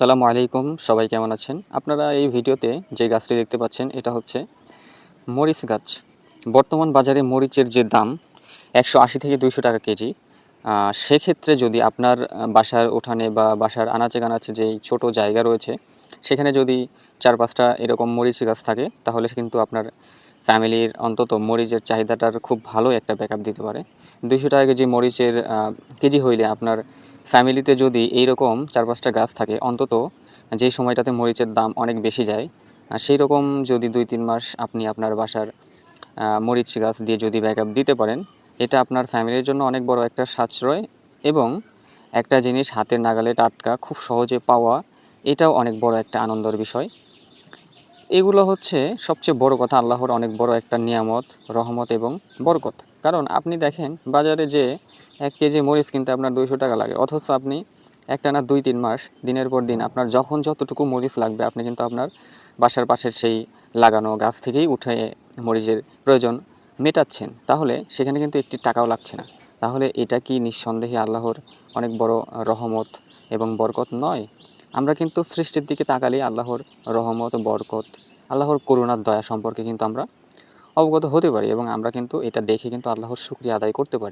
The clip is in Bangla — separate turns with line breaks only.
আসসালামু আলাইকুম, সবাই কেমন আছেন? আপনারা এই ভিডিওতে যে গাছটি দেখতে পাচ্ছেন, এটা হচ্ছে মরিচ গাছ। বর্তমান বাজারে মরিচের যে দাম, একশো আশি থেকে দুইশো টাকা কেজি। সেক্ষেত্রে যদি আপনার বাসার উঠানে বা বাসার আনাচে কানাচে যেই ছোট জায়গা রয়েছে, সেখানে যদি চার পাঁচটা এরকম মরিচ গাছ থাকে, তাহলে কিন্তু আপনার ফ্যামিলির অন্তত মরিচের চাহিদাটার খুব ভালো একটা ব্যাকআপ দিতে পারে। দুইশো টাকা কেজি মরিচের কেজি হইলে আপনার ফ্যামিলিতে যদি এইরকম চার পাঁচটা গাছ থাকে, অন্তত যে সময়টাতে মরিচের দাম অনেক বেশি যায় সেই রকম যদি দুই তিন মাস আপনি আপনার বাসার মরিচ গাছ দিয়ে যদি ব্যাকআপ দিতে পারেন, এটা আপনার ফ্যামিলির জন্য অনেক বড় একটা সাশ্রয় এবং একটা জিনিস হাতের নাগালে টাটকা, খুব সহজে পাওয়া, এটাও অনেক বড় একটা আনন্দের বিষয়। এগুলো হচ্ছে সবচেয়ে বড় কথা, আল্লাহর অনেক বড় একটা নিয়ামত, রহমত এবং বরকত। কারণ আপনি দেখেন, বাজারে যে এক কেজি মরিচ কিনতে আপনার দুইশো টাকা লাগে। অথচ আপনি একটানা দুই তিন মাস, দিনের পর দিন আপনার যখন যতটুকু মরিচ লাগবে, আপনি কিন্তু আপনার বাসার পাশের সেই লাগানো গাছ থেকেই উঠে মরিচের প্রয়োজন মেটাচ্ছেন। তাহলে সেখানে কিন্তু একটি টাকাও লাগছে না। তাহলে এটা কি নিঃসন্দেহে আল্লাহর অনেক বড় রহমত এবং বরকত নয়? আমরা কিন্তু সৃষ্টির দিকে তাকালে আল্লাহর রহমত, বরকত, আল্লাহর করুণার দয়া সম্পর্কে কিন্তু আমরা অবগত হতে পারি এবং আমরা কিন্তু এটা দেখে কিন্তু আল্লাহর শুক্রিয়া আদায় করতে পারি।